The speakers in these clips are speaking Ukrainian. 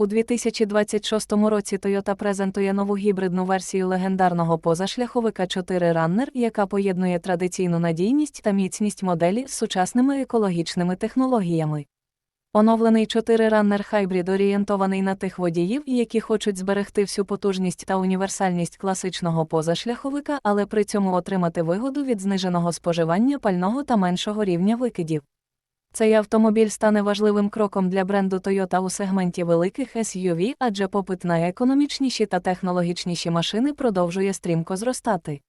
У 2026 році Toyota презентує нову гібридну версію легендарного позашляховика 4 Runner, яка поєднує традиційну надійність та міцність моделі з сучасними екологічними технологіями. Оновлений 4 Runner Hybrid орієнтований на тих водіїв, які хочуть зберегти всю потужність та універсальність класичного позашляховика, але при цьому отримати вигоду від зниженого споживання пального та меншого рівня викидів. Цей автомобіль стане важливим кроком для бренду Toyota у сегменті великих SUV, адже попит на економічніші та технологічніші машини продовжує стрімко зростати.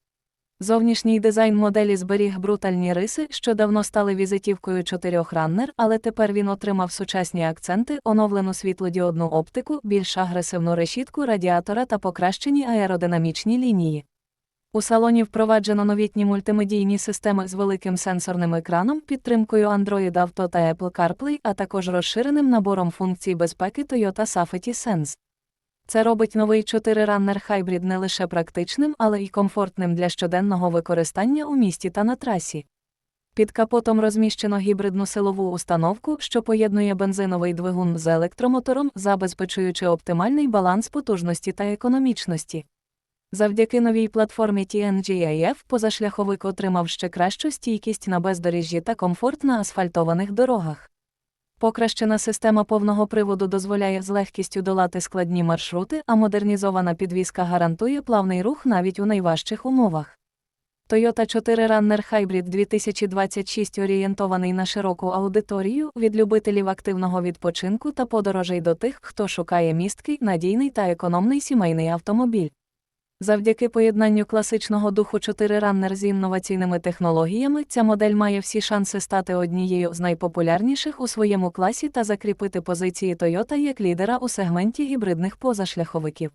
Зовнішній дизайн моделі зберіг брутальні риси, що давно стали візитівкою чотирьох раннер, але тепер він отримав сучасні акценти, оновлену світлодіодну оптику, більш агресивну решітку радіатора та покращені аеродинамічні лінії. У салоні впроваджено новітні мультимедійні системи з великим сенсорним екраном, підтримкою Android Auto та Apple CarPlay, а також розширеним набором функцій безпеки Toyota Safety Sense. Це робить новий 4-раннер Hybrid не лише практичним, але й комфортним для щоденного використання у місті та на трасі. Під капотом розміщено гібридну силову установку, що поєднує бензиновий двигун з електромотором, забезпечуючи оптимальний баланс потужності та економічності. Завдяки новій платформі TNGAF позашляховик отримав ще кращу стійкість на бездоріжжі та комфорт на асфальтованих дорогах. Покращена система повного приводу дозволяє з легкістю долати складні маршрути, а модернізована підвізка гарантує плавний рух навіть у найважчих умовах. Toyota 4 Runner Hybrid 2026 орієнтований на широку аудиторію від любителів активного відпочинку та подорожей до тих, хто шукає місткий, надійний та економний сімейний автомобіль. Завдяки поєднанню класичного духу 4 Runner з інноваційними технологіями, ця модель має всі шанси стати однією з найпопулярніших у своєму класі та закріпити позиції Toyota як лідера у сегменті гібридних позашляховиків.